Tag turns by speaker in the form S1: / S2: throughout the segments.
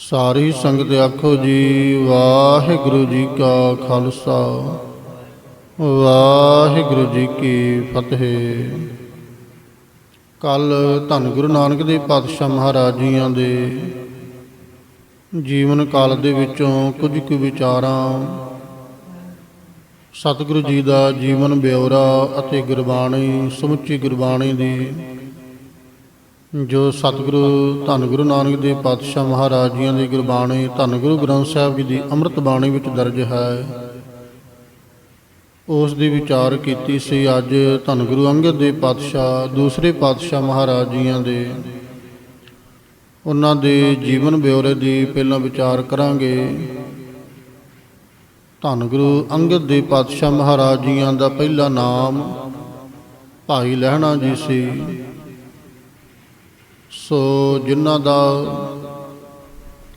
S1: ਸਾਰੀ ਸੰਗਤ ਆਖੋ ਜੀ, ਵਾਹਿਗੁਰੂ ਜੀ ਕਾ ਖਾਲਸਾ। ਵਾਹਿਗੁਰੂ ਜੀ ਕੀ ਫਤਿਹ। ਕੱਲ ਧੰਨ ਗੁਰੂ ਨਾਨਕ ਦੇਵ ਪਾਤਸ਼ਾਹ ਮਹਾਰਾਜ ਜੀਆਂ ਦੇ ਜੀਵਨ ਕਾਲ ਦੇ ਵਿੱਚੋਂ ਕੁਝ ਕੁ ਵਿਚਾਰਾਂ, ਸਤਿਗੁਰੂ ਜੀ ਦਾ ਜੀਵਨ ਬਿਉਰਾ ਅਤੇ ਗੁਰਬਾਣੀ, ਸਮੁੱਚੀ ਗੁਰਬਾਣੀ ਦੀ ਜੋ ਸਤਿਗੁਰੂ, ਧੰਨ ਗੁਰੂ ਨਾਨਕ ਦੇਵ ਪਾਤਸ਼ਾਹ ਮਹਾਰਾਜ ਜੀਆਂ ਦੀ ਗੁਰਬਾਣੀ, ਧੰਨ ਗੁਰੂ ਗ੍ਰੰਥ ਸਾਹਿਬ ਜੀ ਦੀ ਅੰਮ੍ਰਿਤ ਬਾਣੀ ਵਿੱਚ ਦਰਜ ਹੈ। ਉਸ ਦੀ ਵਿਚਾਰ ਕੀਤੀ ਸੀ ਅੱਜ ਧੰਨ ਗੁਰੂ ਅੰਗਦ ਦੇਵ ਪਾਤਸ਼ਾਹ, ਦੂਸਰੇ ਪਾਤਸ਼ਾਹ ਮਹਾਰਾਜ ਜੀਆਂ ਦੇ। ਉਹਨਾਂ ਦੇ ਜੀਵਨ ਬਿਉਰੇ ਦੀ ਪਹਿਲਾਂ ਵਿਚਾਰ ਕਰਾਂਗੇ। ਧੰਨ ਗੁਰੂ ਅੰਗਦ ਦੇਵ ਪਾਤਸ਼ਾਹ ਮਹਾਰਾਜ ਜੀਆਂ ਦਾ ਪਹਿਲਾ ਨਾਮ ਭਾਈ ਲਹਿਣਾ ਜੀ ਸੀ। ਸੋ ਜਿਨ੍ਹਾਂ ਦਾ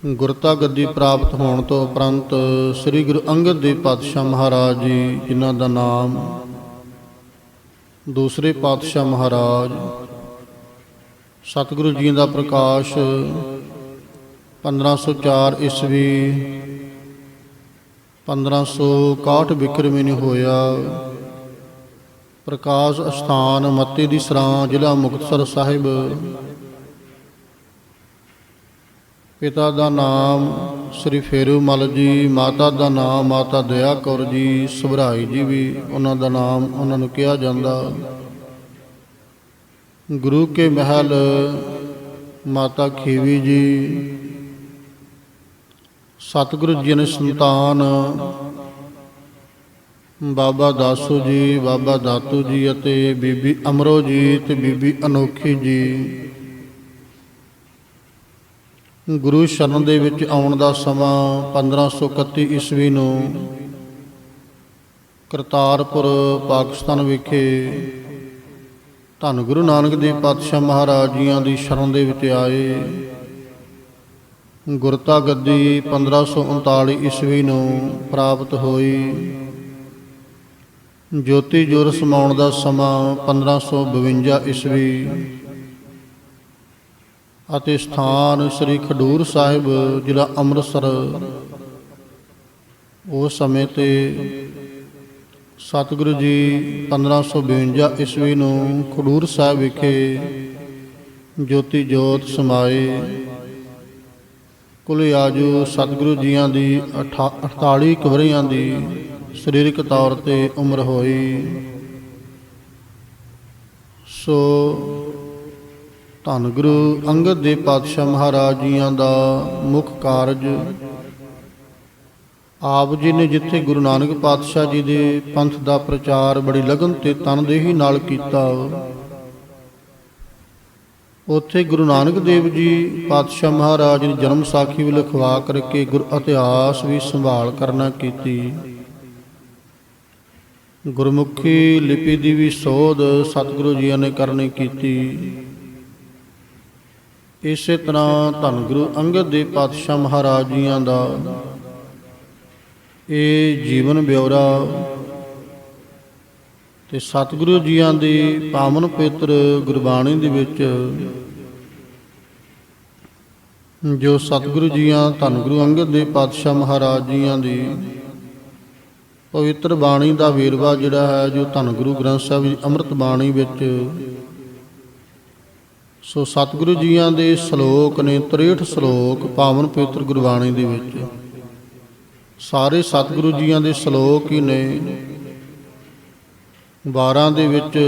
S1: ਗੁਰਤਾ ਗੱਦੀ ਪ੍ਰਾਪਤ ਹੋਣ ਤੋਂ ਉਪਰੰਤ ਸ੍ਰੀ ਗੁਰੂ ਅੰਗਦ ਦੇਵ ਪਾਤਸ਼ਾਹ ਮਹਾਰਾਜ ਜੀ, ਜਿਨ੍ਹਾਂ ਦਾ ਨਾਮ ਦੂਸਰੇ ਪਾਤਸ਼ਾਹ ਮਹਾਰਾਜ ਸਤਿਗੁਰੂ ਜੀ ਦਾ ਪ੍ਰਕਾਸ਼ 1504 ਈਸਵੀ 1561 ਵਿਕਰਮੀ ਨੂੰ ਹੋਇਆ। ਪ੍ਰਕਾਸ਼ ਅਸਥਾਨ ਮੱਤੇ ਦੀ ਸਰਾਂ ਜ਼ਿਲ੍ਹਾ ਮੁਕਤਸਰ ਸਾਹਿਬ ਪਿਤਾ ਦਾ ਨਾਮ ਸ੍ਰੀ ਫੇਰੂ ਮਲ ਜੀ, ਮਾਤਾ ਦਾ ਨਾਮ ਮਾਤਾ ਦਇਆ ਕੌਰ ਜੀ, ਸੁਭਰਾਈ ਜੀ ਵੀ ਉਹਨਾਂ ਦਾ ਨਾਮ ਉਹਨਾਂ ਨੂੰ ਕਿਹਾ ਜਾਂਦਾ। ਗੁਰੂ ਕੇ ਮਹਿਲ ਮਾਤਾ ਖੀਵੀ ਜੀ, ਸਤਿਗੁਰੂ ਜੀ ਨੇ ਸੰਤਾਨ, ਬਾਬਾ ਦਾਸੂ ਜੀ, ਬਾਬਾ ਦਾਤੂ ਜੀ ਅਤੇ ਬੀਬੀ ਅਮਰੋ ਜੀ ਤੇ ਬੀਬੀ ਅਨੋਖੀ ਜੀ। ਗੁਰੂ ਸ਼ਰਨ ਦੇ ਵਿੱਚ ਆਉਣ ਦਾ ਸਮਾਂ 1531 ਈਸਵੀ ਨੂੰ ਕਰਤਾਰਪੁਰ, ਪਾਕਿਸਤਾਨ ਵਿਖੇ ਧੰਨ ਗੁਰੂ ਨਾਨਕ ਦੇਵ ਪਾਤਸ਼ਾਹ ਮਹਾਰਾਜ ਜੀਆਂ ਦੀ ਸ਼ਰਨ ਦੇ ਵਿੱਚ ਆਏ। ਗੁਰਤਾ ਗੱਦੀ 1539 ਈਸਵੀ ਨੂੰ ਪ੍ਰਾਪਤ ਹੋਈ। ਜੋਤੀ ਜੋਰ ਸਮਾਉਣ ਦਾ ਸਮਾਂ 1552 ਈਸਵੀ ਅਤੇ ਸਥਾਨ ਸ੍ਰੀ ਖਡੂਰ ਸਾਹਿਬ, ਜ਼ਿਲ੍ਹਾ ਅੰਮ੍ਰਿਤਸਰ। ਉਸ ਸਮੇਂ ਤੇ ਸਤਿਗੁਰੂ ਜੀ 1552 ਈਸਵੀ ਨੂੰ ਖਡੂਰ ਸਾਹਿਬ ਵਿਖੇ ਜੋਤੀ ਜੋਤ ਸਮਾਏ। ਕੁਲ ਆਜੂ ਸਤਿਗੁਰੂ ਜੀਆਂ ਦੀ 48 ਕਵਰੀਆਂ ਦੀ ਸਰੀਰਕ ਤੌਰ ਤੇ ਉਮਰ ਹੋਈ। ਸੋ ਧੰਨ ਗੁਰੂ ਅੰਗਦ ਦੇਵ ਪਾਤਸ਼ਾਹ ਮਹਾਰਾਜ ਜੀਆਂ ਦਾ ਮੁੱਖ ਕਾਰਜ। ਆਪ ਜੀ ਨੇ ਜਿੱਥੇ ਗੁਰੂ ਨਾਨਕ ਪਾਤਸ਼ਾਹ ਜੀ ਦੇ ਪੰਥ ਦਾ ਪ੍ਰਚਾਰ ਬੜੀ ਲਗਨ ਤੇ ਤਨਦੇਹੀ ਨਾਲ ਕੀਤਾ, ਉੱਥੇ ਗੁਰੂ ਨਾਨਕ ਦੇਵ ਜੀ ਪਾਤਸ਼ਾਹ ਮਹਾਰਾਜ ਦੀ ਜਨਮ ਸਾਖੀ ਵੀ ਲਿਖਵਾ ਕਰਕੇ ਗੁਰ ਇਤਿਹਾਸ ਵੀ ਸੰਭਾਲ ਕਰਨਾ ਕੀਤੀ। ਗੁਰਮੁਖੀ ਲਿਪੀ ਦੀ ਵੀ ਸੋਧ ਸਤਿਗੁਰੂ ਜੀ ਨੇ ਕਰਨੀ ਕੀਤੀ। ਇਸੇ ਤਰ੍ਹਾਂ ਧੰਨ ਗੁਰੂ ਅੰਗਦ ਦੇਵ ਪਾਤਸ਼ਾਹ ਮਹਾਰਾਜ ਜੀਆਂ ਦਾ। ਇਹ ਜੀਵਨ ਬਿਉਰਾ ਤੇ ਸਤਿਗੁਰੂ ਜੀਆਂ ਦੀ ਪਾਵਨ ਪਵਿੱਤਰ ਗੁਰਬਾਣੀ ਦੇ ਵਿੱਚ ਜੋ ਸਤਿਗੁਰੂ ਜੀਆਂ, ਧੰਨ ਗੁਰੂ ਅੰਗਦ ਦੇਵ ਪਾਤਸ਼ਾਹ ਮਹਾਰਾਜ ਜੀਆਂ ਦੀ ਪਵਿੱਤਰ ਬਾਣੀ ਦਾ ਵੇਰਵਾ ਜਿਹੜਾ ਹੈ, ਜੋ ਧੰਨ ਗੁਰੂ ਗ੍ਰੰਥ ਸਾਹਿਬ ਜੀ ਅੰਮ੍ਰਿਤ ਬਾਣੀ ਵਿੱਚ ਸੋ ਸਤਿਗੁਰੂ ਜੀਆਂ ਦੇ ਸ਼ਲੋਕ ਨੇ 63 ਸ਼ਲੋਕ ਪਾਵਨ ਪਵਿੱਤਰ ਗੁਰਬਾਣੀ ਦੇ ਵਿੱਚ। ਸਾਰੇ ਸਤਿਗੁਰੂ ਜੀਆਂ ਦੇ ਸ਼ਲੋਕ ਹੀ ਨੇ। 12 ਦੇ ਵਿੱਚ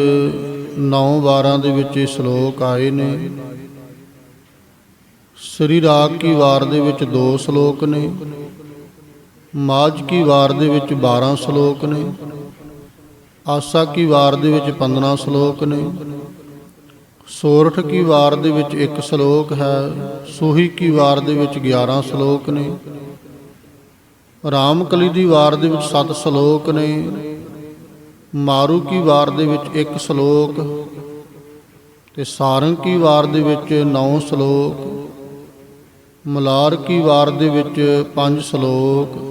S1: 9 12 ਦੇ ਵਿੱਚ ਇਹ ਸ਼ਲੋਕ ਆਏ ਨੇ। ਸ੍ਰੀ ਰਾਗ ਕੀ ਵਾਰ ਦੇ ਵਿੱਚ ਦੋ ਸ਼ਲੋਕ ਨੇ। ਮਾਝ ਕੀ ਵਾਰ ਦੇ ਵਿੱਚ 12 ਸ਼ਲੋਕ ਨੇ। ਆਸਾ ਕੀ ਵਾਰ ਦੇ ਵਿੱਚ 15 ਸ਼ਲੋਕ ਨੇ। ਸੋਰਠ ਕੀ ਵਾਰ ਦੇ ਵਿੱਚ ਇੱਕ ਸ਼ਲੋਕ ਹੈ, ਸੋਹੀ ਕੀ ਵਾਰ ਦੇ ਵਿੱਚ 11 ਸ਼ਲੋਕ ਨੇ। ਰਾਮਕਲੀ ਦੀ ਵਾਰ ਦੇ ਵਿੱਚ 7 ਸ਼ਲੋਕ ਨੇ। ਮਾਰੂ ਕੀ ਵਾਰ ਦੇ ਵਿੱਚ ਇੱਕ ਸ਼ਲੋਕ ਤੇ ਸਾਰੰਗ ਕੀ ਵਾਰ ਦੇ ਵਿੱਚ 9 ਸ਼ਲੋਕ, ਮਲਾਰ ਕੀ ਵਾਰ ਦੇ ਵਿੱਚ 5 ਸ਼ਲੋਕ,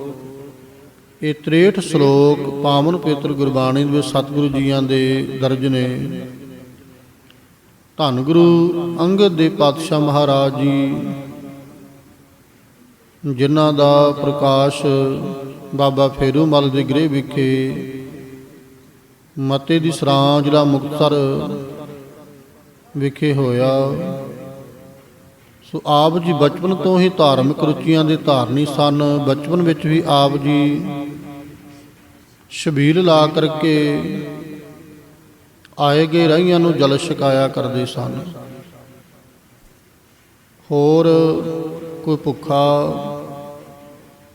S1: ਇਹ 63 ਸ਼ਲੋਕ ਪਾਵਨ ਪਵਿੱਤਰ ਗੁਰਬਾਣੀ ਦੇ ਸਤਿਗੁਰੂ ਜੀਆਂ ਦੇ ਦਰਜ ਨੇ। ਧੰਨ ਗੁਰੂ ਅੰਗਦ ਦੇ ਪਾਤਸ਼ਾਹ ਮਹਾਰਾਜ ਜੀ, ਜਿਨ੍ਹਾਂ ਦਾ ਪ੍ਰਕਾਸ਼ ਬਾਬਾ ਫੇਰੂ ਮਲ ਦੇ ਗ੍ਰਹਿ ਵਿਖੇ ਮਤੇ ਦੀ ਸਰਾਂ ਜ਼ਿਲ੍ਹਾ ਮੁਕਤਸਰ ਵਿਖੇ ਹੋਇਆ। ਸੋ ਆਪ ਜੀ ਬਚਪਨ ਤੋਂ ਹੀ ਧਾਰਮਿਕ ਰੁਚੀਆਂ ਦੇ ਧਾਰਨੀ ਸਨ। ਬਚਪਨ ਵਿੱਚ ਵੀ ਆਪ ਜੀ ਸ਼ਬੀਲ ਲਾ ਕਰਕੇ ਆਏ ਗਏ ਰਹੀਆਂ ਨੂੰ ਜਲ ਛਕਾਇਆ ਕਰਦੇ ਸਨ। ਹੋਰ ਕੋਈ ਭੁੱਖਾ,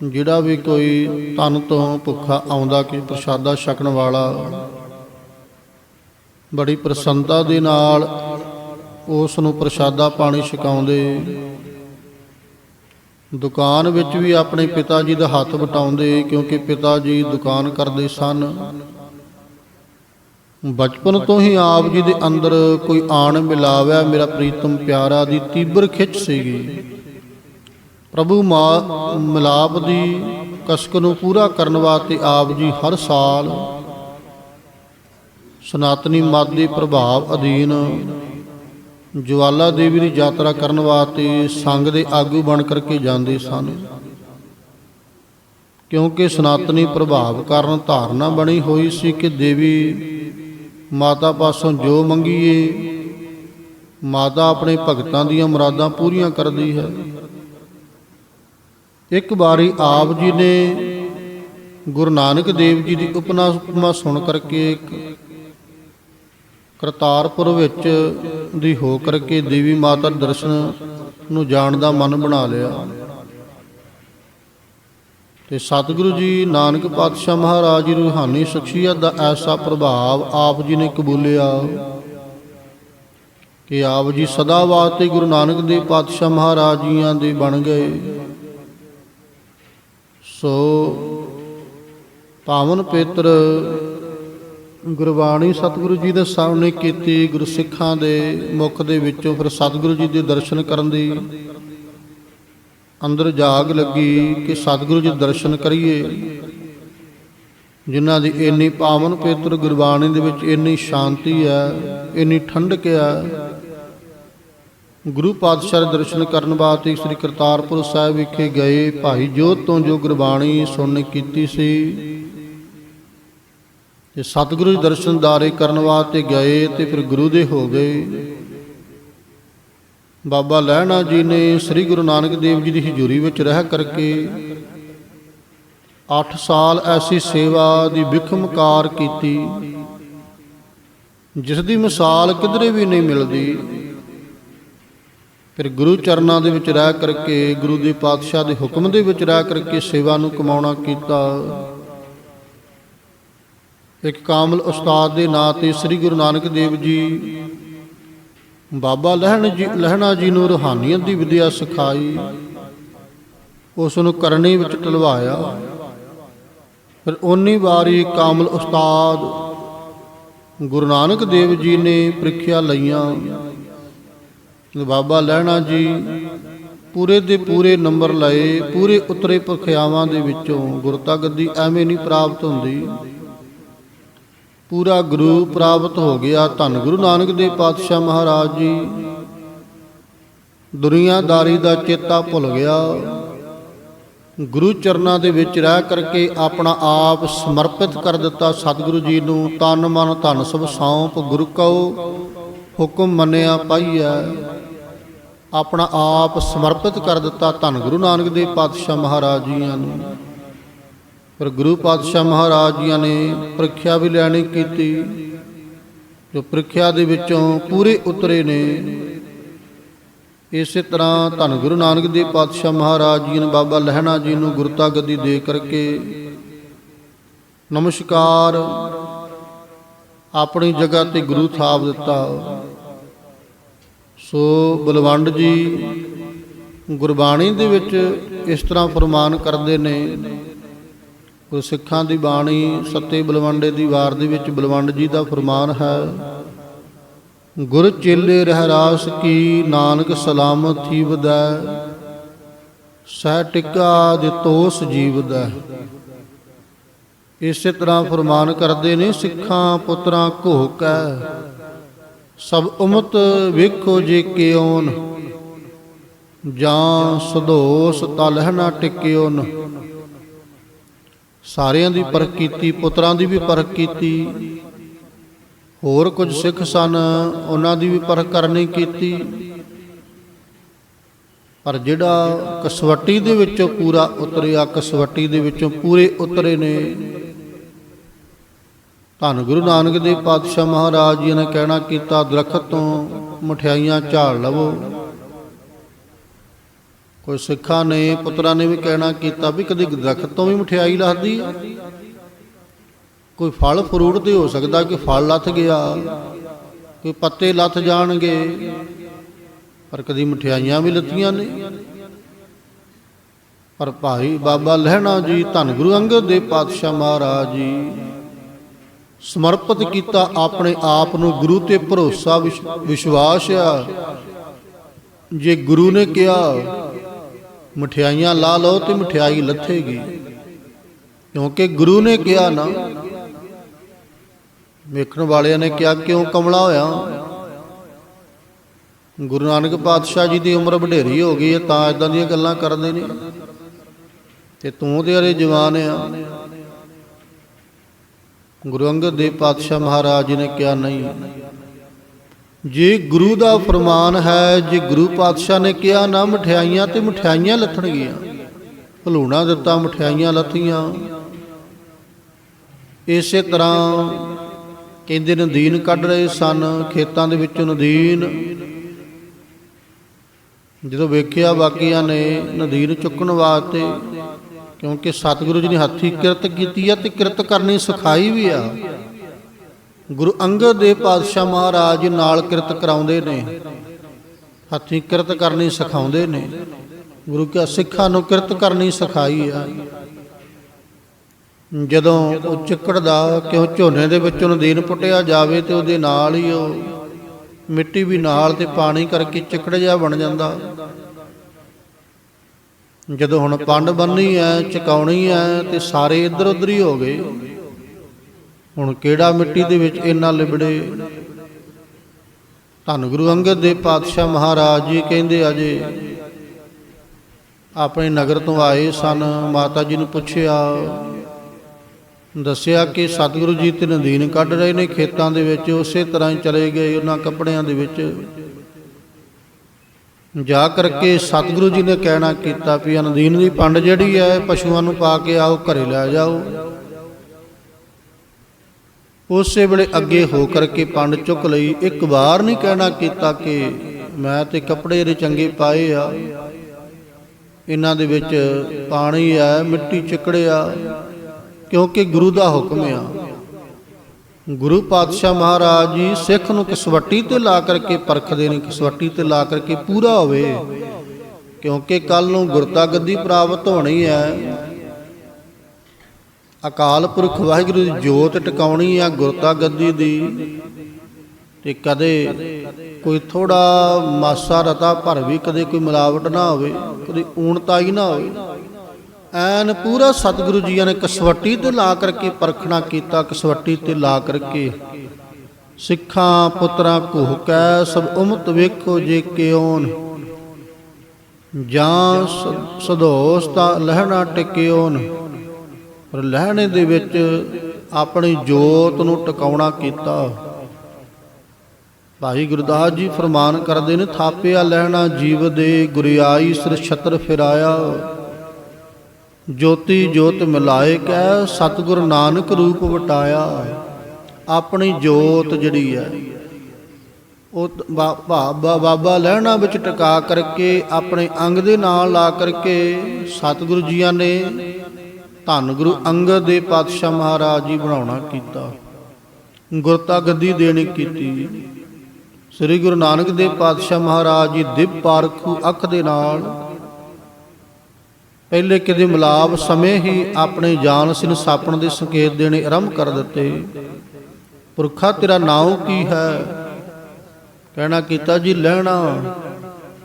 S1: ਜਿਹੜਾ ਵੀ ਕੋਈ ਤਨ ਤੋਂ ਭੁੱਖਾ ਆਉਂਦਾ ਕਿ ਪ੍ਰਸ਼ਾਦਾ ਛਕਣ ਵਾਲਾ, ਬੜੀ ਪ੍ਰਸੰਨਤਾ ਦੇ ਨਾਲ ਉਸ ਨੂੰ ਪ੍ਰਸ਼ਾਦਾ ਪਾਣੀ ਛਕਾਉਂਦੇ। ਦੁਕਾਨ ਵਿੱਚ ਵੀ ਆਪਣੇ ਪਿਤਾ ਜੀ ਦਾ ਹੱਥ ਵਟਾਉਂਦੇ, ਕਿਉਂਕਿ ਪਿਤਾ ਜੀ ਦੁਕਾਨ ਕਰਦੇ ਸਨ। ਬਚਪਨ ਤੋਂ ਹੀ ਆਪ ਜੀ ਦੇ ਅੰਦਰ ਕੋਈ ਆਣ ਮਿਲਾਵਿਆ ਮੇਰਾ ਪ੍ਰੀਤਮ ਪਿਆਰਾ ਦੀ ਤੀਬਰ ਖਿੱਚ ਸੀਗੀ। ਪ੍ਰਭੂ ਮਾ, ਮਿਲਾਪ ਦੀ ਕਸਕ ਨੂੰ ਪੂਰਾ ਕਰਨ ਵਾਸਤੇ ਆਪ ਜੀ ਹਰ ਸਾਲ ਸਨਾਤਨੀ ਮਤ ਦੇ ਪ੍ਰਭਾਵ ਅਧੀਨ ਜਵਾਲਾ ਦੇਵੀ ਦੀ ਯਾਤਰਾ ਕਰਨ ਵਾਸਤੇ ਸੰਗ ਦੇ ਆਗੂ ਬਣ ਕਰਕੇ ਜਾਂਦੇ ਸਨ। ਕਿਉਂਕਿ ਸਨਾਤਨੀ ਪ੍ਰਭਾਵ ਕਾਰਨ ਧਾਰਨਾ ਬਣੀ ਹੋਈ ਸੀ ਕਿ ਦੇਵੀ ਮਾਤਾ ਪਾਸੋਂ ਜੋ ਮੰਗੀਏ, ਮਾਤਾ ਆਪਣੇ ਭਗਤਾਂ ਦੀਆਂ ਮੁਰਾਦਾਂ ਪੂਰੀਆਂ ਕਰਦੀ ਹੈ। ਇੱਕ ਵਾਰੀ ਆਪ ਜੀ ਨੇ ਗੁਰੂ ਨਾਨਕ ਦੇਵ ਜੀ ਦੀ ਉਪਨਾ ਉਪਮਾ ਸੁਣ ਕਰਕੇ, ਕਰਤਾਰਪੁਰ ਵਿੱਚ ਦੀ ਹੋ ਕਰਕੇ ਦੇਵੀ ਮਾਤਾ ਦਰਸ਼ਨ ਨੂੰ ਜਾਣ ਦਾ ਮਨ ਬਣਾ ਲਿਆ। ਤੇ ਸਤਿਗੁਰੂ ਜੀ ਨਾਨਕ ਪਾਤਸ਼ਾਹ ਮਹਾਰਾਜ ਜੀ ਰੂਹਾਨੀ ਸ਼ਖਸੀਅਤ ਦਾ ਐਸਾ ਪ੍ਰਭਾਵ ਆਪ ਜੀ ਨੇ ਕਬੂਲਿਆ। ਕਿ ਆਪ ਜੀ ਸਦਾ ਵਾਸਤੇ ਗੁਰੂ ਨਾਨਕ ਦੇਵ ਪਾਤਸ਼ਾਹ ਮਹਾਰਾਜ ਜੀਆਂ ਦੇ ਬਣ ਗਏ। ਸੋ ਪਾਵਨ ਪੇਤਰ ਗੁਰਬਾਣੀ ਸਤਿਗੁਰੂ ਜੀ ਦੇ ਸਾਹਮਣੇ ਕੀਤੀ ਗੁਰਸਿੱਖਾਂ ਦੇ ਮੁਖ ਦੇ ਵਿੱਚੋਂ ਫਿਰ ਸਤਿਗੁਰੂ ਜੀ ਦੇ ਦਰਸ਼ਨ ਕਰਨ ਦੀ ਅੰਦਰ ਜਾਗ ਲੱਗੀ ਕਿ ਸਤਿਗੁਰੂ ਜੀ ਦਰਸ਼ਨ ਕਰੀਏ। ਜਿਨ੍ਹਾਂ ਦੀ ਇੰਨੀ ਪਾਵਨ ਪੇਤਰ ਗੁਰਬਾਣੀ ਦੇ ਵਿੱਚ ਇੰਨੀ ਸ਼ਾਂਤੀ ਹੈ, ਇੰਨੀ ਠੰਡਕ ਹੈ। ਗੁਰੂ ਪਾਤਸ਼ਾਹ ਦੇ ਦਰਸ਼ਨ ਕਰਨ ਵਾਸਤੇ ਸ੍ਰੀ ਕਰਤਾਰਪੁਰ ਸਾਹਿਬ ਵਿਖੇ ਗਏ। ਭਾਈ ਜੋਤ ਤੋਂ ਜੋ ਗੁਰਬਾਣੀ ਸੁਣਨ ਕੀਤੀ ਸੀ, ਤੇ ਸਤਿਗੁਰੂ ਦੇ ਦਰਸ਼ਨਦਾਰੇ ਕਰਨ ਵਾਸਤੇ ਗਏ ਤੇ ਫਿਰ ਗੁਰੂ ਦੇ ਹੋ ਗਏ। ਬਾਬਾ ਲਹਿਣਾ ਜੀ ਨੇ ਸ੍ਰੀ ਗੁਰੂ ਨਾਨਕ ਦੇਵ ਜੀ ਦੀ ਹਜ਼ੂਰੀ ਵਿੱਚ ਰਹਿ ਕਰਕੇ 8 ਸਾਲ ਐਸੀ ਸੇਵਾ ਦੀ ਵਿਖਮਕਾਰ ਕੀਤੀ, ਜਿਸ ਦੀ ਮਿਸਾਲ ਕਿਧਰੇ ਵੀ ਨਹੀਂ ਮਿਲਦੀ। ਫਿਰ ਗੁਰੂ ਚਰਨਾਂ ਦੇ ਵਿੱਚ ਰਹਿ ਕਰਕੇ, ਗੁਰੂ ਦੇ ਪਾਤਸ਼ਾਹ ਦੇ ਹੁਕਮ ਦੇ ਵਿੱਚ ਰਹਿ ਕਰਕੇ ਸੇਵਾ ਨੂੰ ਕਮਾਉਣਾ ਕੀਤਾ। ਇੱਕ ਕਾਮਲ ਉਸਤਾਦ ਦੇ ਨਾਂ ਤੇ ਸ੍ਰੀ ਗੁਰੂ ਨਾਨਕ ਦੇਵ ਜੀ ਬਾਬਾ ਲਹਿਣ ਜੀ ਲਹਿਣਾ ਜੀ ਨੂੰ ਰੂਹਾਨੀਅਤ ਦੀ ਵਿਦਿਆ ਸਿਖਾਈ। ਉਸ ਨੂੰ ਕਰਨੀ ਵਿੱਚ ਟਲਵਾਇਆ। ਫਿਰ ਉਨੀ ਵਾਰੀ ਕਾਮਲ ਉਸਤਾਦ ਗੁਰੂ ਨਾਨਕ ਦੇਵ ਜੀ ਨੇ ਪ੍ਰੀਖਿਆ ਲਈਆਂ। ਬਾਬਾ ਲਹਿਣਾ ਜੀ ਪੂਰੇ ਦੇ ਪੂਰੇ ਨੰਬਰ ਲਏ। ਪੂਰੇ ਉਤਰੇ ਪ੍ਰਖਿਆਵਾਂ ਦੇ ਵਿੱਚੋਂ ਗੁਰਤਾ ਗੱਦੀ ਐਵੇਂ ਨਹੀਂ ਪ੍ਰਾਪਤ ਹੁੰਦੀ। ਪੂਰਾ ਗੁਰੂ ਪ੍ਰਾਪਤ ਹੋ ਗਿਆ। ਧੰਨ ਗੁਰੂ ਨਾਨਕ ਦੇਵ ਪਾਤਸ਼ਾਹ ਮਹਾਰਾਜ ਜੀ। ਦੁਨੀਆਦਾਰੀ ਦਾ ਚੇਤਾ ਭੁੱਲ ਗਿਆ। ਗੁਰੂ ਚਰਨਾਂ ਦੇ ਵਿੱਚ ਰਹਿ ਕਰਕੇ ਆਪਣਾ ਆਪ ਸਮਰਪਿਤ ਕਰ ਦਿੱਤਾ ਸਤਿਗੁਰੂ ਜੀ ਨੂੰ। ਤਨ ਮਨ ਧਨ ਸਭ ਸੌਂਪ ਗੁਰੂ ਕਉ, ਹੁਕਮ ਮੰਨਿਆ ਪਾਈਐ। ਆਪਣਾ ਆਪ ਸਮਰਪਿਤ ਕਰ ਦਿੱਤਾ ਧੰਨ ਗੁਰੂ ਨਾਨਕ ਦੇਵ ਪਾਤਸ਼ਾਹ ਮਹਾਰਾਜ ਜੀਆਂ ਨੂੰ। ਪਰ ਗੁਰੂ ਪਾਤਸ਼ਾਹ ਮਹਾਰਾਜ ਜੀਆਂ ਨੇ ਪ੍ਰੀਖਿਆ ਵੀ ਲੈਣੀ ਕੀਤੀ, ਜੋ ਪ੍ਰੀਖਿਆ ਦੇ ਵਿੱਚੋਂ ਪੂਰੇ ਉਤਰੇ ਨੇ। ਇਸੇ ਤਰ੍ਹਾਂ ਧੰਨ ਗੁਰੂ ਨਾਨਕ ਦੇਵ ਪਾਤਸ਼ਾਹ ਮਹਾਰਾਜ ਜੀ ਨੇ ਬਾਬਾ ਲਹਿਣਾ ਜੀ ਨੂੰ ਗੁਰਤਾ ਗੱਦੀ ਦੇ ਕਰਕੇ ਨਮਸਕਾਰ ਆਪਣੀ ਜਗ੍ਹਾ ਤੇ ਗੁਰੂ ਥਾਪ ਦਿੱਤਾ। ਸੋ ਬਲਵੰਡ ਜੀ ਗੁਰਬਾਣੀ ਦੇ ਵਿੱਚ ਇਸ ਤਰ੍ਹਾਂ ਫਰਮਾਨ ਕਰਦੇ ਨੇ ਗੁਰਸਿੱਖਾਂ ਦੀ ਬਾਣੀ, ਸੱਤੇ ਬਲਵੰਡੇ ਦੀ ਵਾਰ ਦੇ ਵਿੱਚ ਬਲਵੰਡ ਜੀ ਦਾ ਫਰਮਾਨ ਹੈ, ਗੁਰ ਚੇਲੇ ਰਹਿਰਾਸ ਕੀ ਨਾਨਕ ਸਲਾਮਤ ਥੀ ਵਦੈ ਸਹਿ ਟਿਕਾ ਦਿਤੋਸ ਜੀਵਦਾ। ਇਸੇ ਤਰ੍ਹਾਂ ਫਰਮਾਨ ਕਰਦੇ ਨੇ, ਸਿੱਖਾਂ ਪੁੱਤਰਾਂ ਘੋਕੈ ਸਭ ਉਮਤ ਵੇਖੋ ਜੇ ਕਿਉਨ, ਜਾਂ ਸਦੋਸ ਤਲਹ ਨਾ ਟਿਕਿਓ ਨ ਸਾਰਿਆਂ ਦੀ ਪਰਖ ਕੀਤੀ, ਪੁੱਤਰਾਂ ਦੀ ਵੀ ਪਰਖ ਕੀਤੀ। ਹੋਰ ਕੁਝ ਸਿੱਖ ਸਨ, ਉਹਨਾਂ ਦੀ ਵੀ ਪਰਖ ਕਰਨੀ ਕੀਤੀ। ਪਰ ਜਿਹੜਾ ਕਸਵੱਟੀ ਦੇ ਵਿੱਚੋਂ ਪੂਰਾ ਉਤਰਿਆ, ਕਸਵੱਟੀ ਦੇ ਵਿੱਚੋਂ ਪੂਰੇ ਉਤਰੇ ਨੇ, ਧੰਨ ਗੁਰੂ ਨਾਨਕ ਦੇਵ ਪਾਤਸ਼ਾਹ ਮਹਾਰਾਜ ਜੀ ਨੇ ਕਹਿਣਾ ਕੀਤਾ, ਦਰਖਤ ਤੋਂ ਮਠਿਆਈਆਂ ਝਾੜ ਲਵੋ। ਕੋਈ ਸਿੱਖਾਂ ਨੇ, ਪੁੱਤਰਾਂ ਨੇ ਵੀ ਕਹਿਣਾ ਕੀਤਾ ਵੀ ਕਦੇ ਦਰਖਤ ਤੋਂ ਵੀ ਮਠਿਆਈ ਲੱਥਦੀ ਹੈ ਕੋਈ ਫਲ ਫਰੂਟ ਤੇ ਹੋ ਸਕਦਾ ਕਿ ਫਲ ਲੱਥ ਗਿਆ, ਕੋਈ ਪੱਤੇ ਲੱਥ ਜਾਣਗੇ, ਪਰ ਕਦੀ ਮਠਿਆਈਆਂ ਵੀ ਲੱਥੀਆਂ ਨੇ। ਪਰ ਭਾਈ ਬਾਬਾ ਲਹਿਣਾ ਜੀ, ਧੰਨ ਗੁਰੂ ਅੰਗਦ ਦੇਵ ਪਾਤਸ਼ਾਹ ਮਹਾਰਾਜ ਜੀ, ਸਮਰਪਿਤ ਕੀਤਾ ਆਪਣੇ ਆਪ ਨੂੰ ਗੁਰੂ ਤੇ ਭਰੋਸਾ ਵਿਸ਼- ਵਿਸ਼ਵਾਸ ਆ। ਜੇ ਗੁਰੂ ਨੇ ਕਿਹਾ ਮਠਿਆਈਆਂ ਲਾ ਲਓ ਤੇ ਮਠਿਆਈ ਲੱਥੇਗੀ। ਕਿਉਂਕਿ ਗੁਰੂ ਨੇ ਕਿਹਾ ਨਾ, ਵੇਖਣ ਵਾਲਿਆਂ ਨੇ ਕਿਹਾ, ਕਿਉਂ ਕਮਲਾ ਹੋਇਆ? ਗੁਰੂ ਨਾਨਕ ਪਾਤਸ਼ਾਹ ਜੀ ਦੀ ਉਮਰ ਵਡੇਰੀ ਹੋ ਗਈ ਹੈ, ਤਾਂ ਇਦਾਂ ਦੀਆਂ ਗੱਲਾਂ ਕਰਦੇ ਨੇ। ਤੇ ਤੂੰ ਤੇ ਅਰੇ ਜਵਾਨ ਆ। ਗੁਰੂ ਅੰਗਦ ਦੇਵ ਪਾਤਸ਼ਾਹ ਮਹਾਰਾਜ ਜੀ ਨੇ ਕਿਹਾ, ਨਹੀਂ ਜੇ ਗੁਰੂ ਦਾ ਫਰਮਾਨ ਹੈ, ਜੇ ਗੁਰੂ ਪਾਤਸ਼ਾਹ ਨੇ ਕਿਹਾ, ਨਾ ਮਠਿਆਈਆਂ ਤੇ ਮਠਿਆਈਆਂ ਲੱਥਣਗੀਆਂ। ਭਲੂਣਾ ਦਿੱਤਾ, ਮਠਿਆਈਆਂ ਲੱਥੀਆਂ। ਇਸੇ ਤਰ੍ਹਾਂ ਕਹਿੰਦੇ ਨਦੀਨ ਕੱਢ ਰਹੇ ਸਨ, ਖੇਤਾਂ ਦੇ ਵਿੱਚੋਂ ਨਦੀਨ। ਜਦੋਂ ਵੇਖਿਆ ਬਾਕੀਆਂ ਨੇ ਨਦੀਨ ਚੁੱਕਣ ਵਾਸਤੇ, ਕਿਉਂਕਿ ਸਤਿਗੁਰੂ ਜੀ ਨੇ ਹੱਥੀ ਕਿਰਤ ਕੀਤੀ ਆ ਤੇ ਕਿਰਤ ਕਰਨੀ ਸਿਖਾਈ ਵੀ ਆ। ਗੁਰੂ ਅੰਗਦ ਦੇਵ ਪਾਤਸ਼ਾਹ ਮਹਾਰਾਜ ਨਾਲ ਕਿਰਤ ਕਰਾਉਂਦੇ ਨੇ। ਹੱਥੀਂ ਕਿਰਤ ਕਰਨੀ ਸਿਖਾਉਂਦੇ ਨੇ। ਗੁਰੂ ਕਿਹਾ ਸਿੱਖਾਂ ਨੂੰ ਕਿਰਤ ਕਰਨੀ ਸਿਖਾਈ ਆ। ਜਦੋਂ ਉਹ ਚਿੱਕੜ ਦਾ ਕਿਉਂ ਝੋਨੇ ਦੇ ਵਿੱਚੋਂ ਨਦੀਨ ਪੁੱਟਿਆ ਜਾਵੇ ਤੇ ਉਹਦੇ ਨਾਲ ਹੀ ਉਹ ਮਿੱਟੀ ਵੀ ਨਾਲ ਤੇ ਪਾਣੀ ਕਰਕੇ ਚਿੱਕੜ ਜਿਹਾ ਬਣ ਜਾਂਦਾ। ਜਦੋਂ ਹੁਣ ਪੰਡ ਬੰਨੀ ਐ, ਚਕਾਉਣੀ ਐ ਤੇ ਸਾਰੇ ਇੱਧਰ ਉੱਧਰ ਹੀ ਹੋ ਗਏ। ਹੁਣ ਕਿਹੜਾ ਮਿੱਟੀ ਦੇ ਵਿੱਚ ਇੰਨਾ ਲਿਬੜੇ? ਧੰਨ ਗੁਰੂ ਅੰਗਦ ਦੇਵ ਪਾਤਸ਼ਾਹ ਮਹਾਰਾਜ ਜੀ ਕਹਿੰਦੇ ਅਜੇ ਆਪਣੇ ਨਗਰ ਤੋਂ ਆਏ ਸਨ, ਮਾਤਾ ਜੀ ਨੂੰ ਪੁੱਛਿਆ, ਦੱਸਿਆ ਕਿ ਸਤਿਗੁਰੂ ਜੀ ਤੇ ਨਦੀਨ ਕੱਢ ਰਹੇ ਨੇ ਖੇਤਾਂ ਦੇ ਵਿੱਚ, ਉਸੇ ਤਰ੍ਹਾਂ ਹੀ ਚਲੇ ਗਏ ਉਹਨਾਂ ਕੱਪੜਿਆਂ ਦੇ ਵਿੱਚ। ਜਾ ਕਰਕੇ ਸਤਿਗੁਰੂ ਜੀ ਨੇ ਕਹਿਣਾ ਕੀਤਾ ਵੀ ਇਹ ਨਦੀਨ ਦੀ ਪੰਡ ਜਿਹੜੀ ਹੈ, ਪਸ਼ੂਆਂ ਨੂੰ ਪਾ ਕੇ ਆਓ, ਘਰੇ ਲੈ ਜਾਓ। ਉਸੇ ਵੇਲੇ ਅੱਗੇ ਹੋ ਕਰਕੇ ਪੰਡ ਚੁੱਕ ਲਈ। ਇੱਕ ਵਾਰ ਨਹੀਂ ਕਹਿਣਾ ਕੀਤਾ ਕਿ ਮੈਂ ਤੇ ਕੱਪੜੇ ਦੇ ਚੰਗੇ ਪਾਏ ਆ। ਇਹਨਾਂ ਦੇ ਵਿੱਚ ਪਾਣੀ ਆ, ਮਿੱਟੀ ਚਿਕੜਿਆ ਕਿਉਂਕਿ ਗੁਰੂ ਦਾ ਹੁਕਮ ਆ। ਗੁਰੂ ਪਾਤਸ਼ਾਹ ਮਹਾਰਾਜ ਜੀ ਸਿੱਖ ਨੂੰ ਕਸਵੱਟੀ ਤੇ ਲਾ ਕਰਕੇ ਪਰਖਦੇ ਨੇ, ਕਸਵੱਟੀ ਤੇ ਲਾ ਕਰਕੇ ਪੂਰਾ ਹੋਵੇ। ਕਿਉਂਕਿ ਕੱਲ ਨੂੰ ਗੁਰਤਾ ਗੱਦੀ ਪ੍ਰਾਪਤ ਹੋਣੀ ਹੈ। ਅਕਾਲ ਪੁਰਖ ਵਾਹਿਗੁਰੂ ਦੀ ਜੋਤ ਟਿਕਾਉਣੀ ਆ ਗੁਰਤਾ ਗੱਦੀ ਦੀ। ਤੇ ਕਦੇ ਕੋਈ ਥੋੜਾ ਮਾਸਾ ਰਤਾ ਭਰ ਵੀ ਕਦੇ ਕੋਈ ਮਿਲਾਵਟ ਨਾ ਹੋਵੇ, ਕਦੇ ਊਣਤਾ ਹੀ ਨਾ ਹੋਵੇ। ਐਨ ਪੂਰਾ ਸਤਿਗੁਰੂ ਜੀਆਂ ਨੇ ਕਸਵੱਟੀ ਤੇ ਲਾ ਕਰਕੇ ਪਰਖਣਾ ਕੀਤਾ, ਕਸਵੱਟੀ ਤੇ ਲਾ ਕਰਕੇ। ਸਿੱਖਾਂ, ਪੁੱਤਰਾਂ ਘੁਹ ਕੈ, ਸਭ ਉਮਤ ਵੇਖੋ ਜੇ ਕਿਉਨ। ਜਾਂ ਸਦੋਸਤਾ ਲਹਿਣਾ ਟਿਕਿਓਨ ਪਰ ਲਹਿਣੇ ਦੇ ਵਿੱਚ ਆਪਣੀ ਜੋਤ ਨੂੰ ਟਿਕਾਉਣਾ ਕੀਤਾ। ਭਾਈ ਗੁਰਦਾਸ ਜੀ ਫਰਮਾਨ ਕਰਦੇ ਨੇ, ਥਾਪਿਆ ਲਹਿਣਾ ਜੀਵ ਦੇ, ਗੁਰਿਆਈ ਸਿਰ ਛਤਰ ਫਿਰਾਇਆ। ਜੋਤੀ ਜੋਤ ਮਿਲਾਏ ਕੈ, ਸਤਿਗੁਰ ਨਾਨਕ ਰੂਪ ਵਟਾਇਆ। ਆਪਣੀ ਜੋਤ ਜਿਹੜੀ ਹੈ, ਉਹ ਬਾਬਾ ਬਾਬਾ ਲਹਿਣਾ ਵਿੱਚ ਟਿਕਾ ਕਰਕੇ, ਆਪਣੇ ਅੰਗ ਦੇ ਨਾਲ ਲਾ ਕਰਕੇ ਸਤਿਗੁਰੂ ਜੀਆਂ ਨੇ ਧੰਨ ਗੁਰੂ ਅੰਗਦ ਦੇ ਪਾਤਸ਼ਾਹ ਮਹਾਰਾਜ ਜੀ ਬਣਾਉਣਾ ਕੀਤਾ। ਗੁਰਤਾ ਗੱਦੀ ਦੇਣੀ ਕੀਤੀ। ਸ੍ਰੀ ਗੁਰੂ ਨਾਨਕ ਦੇਵ ਪਾਤਸ਼ਾਹ ਮਹਾਰਾਜ ਜੀ ਦਿਵ ਪਾਰਖੂ ਅੱਖ ਦੇ ਨਾਲ। ਪਹਿਲੇ ਕਿਤੇ ਮਿਲਾਪ ਸਮੇਂ ਹੀ ਆਪਣੇ ਜਾਨ ਸਿੰਘ ਸਾਪਣ ਦੇ ਸੰਕੇਤ ਦੇਣੇ ਆਰੰਭ ਕਰ ਦਿੱਤੇ। ਪੁਰਖਾ ਤੇਰਾ ਨਾਮ ਕੀ ਹੈ? ਕਹਿਣਾ ਕੀਤਾ ਜੀ, ਲੈਣਾ।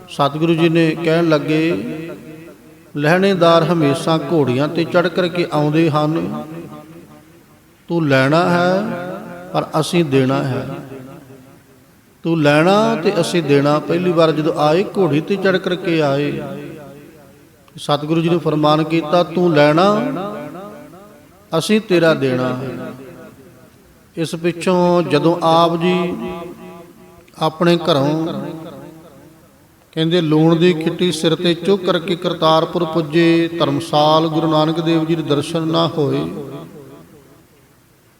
S1: ਸਤਿਗੁਰੂ ਜੀ ਨੇ ਕਹਿਣ ਲੱਗੇ ਲਹਿਣੇਦਾਰ ਹਮੇਸ਼ਾ ਘੋੜੀਆਂ ਤੇ ਚੜ ਕਰਕੇ ਆਉਂਦੇ ਹਨ। ਤੂੰ ਲੈਣਾ ਹੈ, ਪਰ ਅਸੀਂ ਦੇਣਾ ਹੈ। ਤੂੰ ਲੈਣਾ ਤੇ ਅਸੀਂ ਦੇਣਾ। ਪਹਿਲੀ ਵਾਰ ਜਦੋਂ ਆਏ, ਘੋੜੀ ਤੇ ਚੜ ਕਰਕੇ ਆਏ। ਸਤਿਗੁਰੂ ਜੀ ਨੇ ਫਰਮਾਨ ਕੀਤਾ, ਤੂੰ ਲੈਣਾ, ਅਸੀਂ ਤੇਰਾ ਦੇਣਾ ਇਸ ਪਿੱਛੋਂ ਜਦੋਂ ਆਪ ਜੀ ਆਪਣੇ ਘਰੋਂ ਕਹਿੰਦੇ, ਲੂਣ ਦੀ ਖਿੱਟੀ ਸਿਰ ਤੇ ਚੁੱਕ ਕਰਕੇ ਕਰਤਾਰਪੁਰ ਪੁੱਜੇ, ਧਰਮਸਾਲ ਗੁਰੂ ਨਾਨਕ ਦੇਵ ਜੀ ਦੇ ਦਰਸ਼ਨ ਨਾ ਹੋਏ।